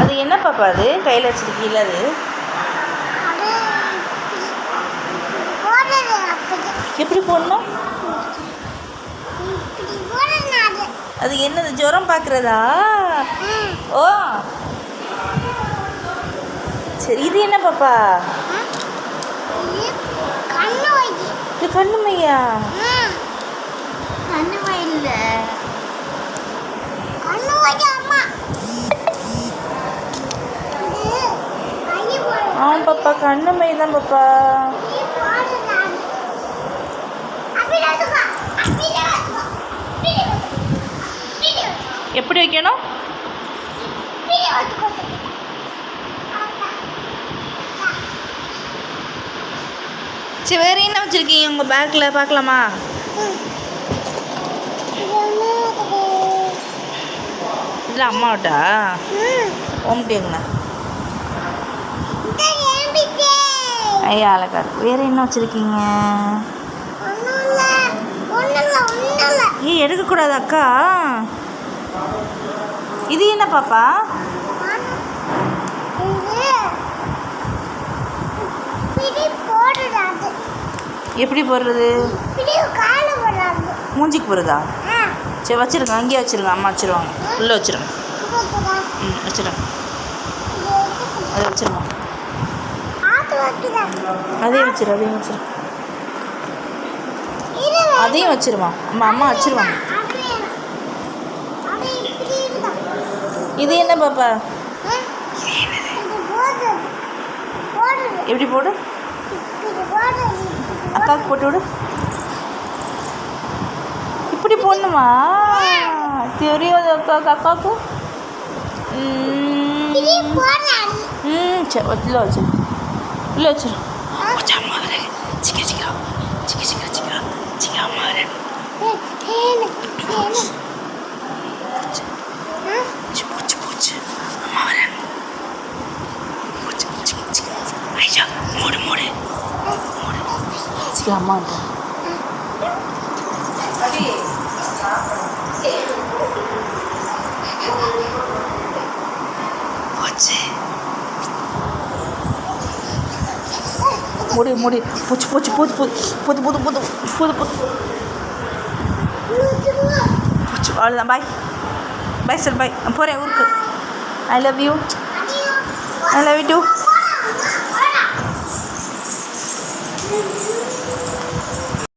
அது என்ன பாப்பா அது? கையில் வச்சிருக்கீங்கள அது? எப்படி போடணும்? அது. என்னது ஜுரம் பார்க்குறதா ஓ. சரி இது என்ன பாப்பா? இது கண்ணு வைக்கி எடுத்துக்கோ அப்படி எடுத்துக்கோ இப்படி இப்படி எப்படி வைக்கணும்? சரி வேறு என்ன வச்சுருக்கீங்க உங்கள் பேக்கில் பார்க்கலாமா? இதில் அம்மாவட்டா? ஓம்டிங்களா ஐயா அழகா இருக்கு. வேறு என்ன வச்சுருக்கீங்க? ஏய் எடுக்கக்கூடாது அக்கா. இது என்ன பாப்பா? எப்படி போடுறது? மூஞ்சிக்கு போடுறதா? சரி வச்சுருங்க. அங்கேயே வச்சுருங்க. அம்மா வச்சுருவாங்க. உள்ளே வச்சுருங்க. ம் வச்சுருங்க. அதை வச்சுருங்க. அதையும் வச்சிரு அதையும் வச்சிரு. அதையும் வச்சிருமா? அம்மா அம்மா வச்சிருவாங்க இது என்ன பாப்பா? எப்படி போடு? அக்காவுக்கு போட்டு விடு. இப்படி போடணுமா? தெரியாது அக்காவுக்கு அக்காவுக்கு ம், சரி வச்சிரு. வச்சு లేచరు chicken chicken chicken chicken chicken chicken మారే అమ్మ అంటారు மூடி மூடி. பூச்சி பூச்சி பூத்து பூத்து பூத்து பூத்து பூத்து பூத்து. பூச்சி அவ்வளோதான் பாய் பாய் சார் பாய் போகிறேன் ஊருக்கு. I love you I love you too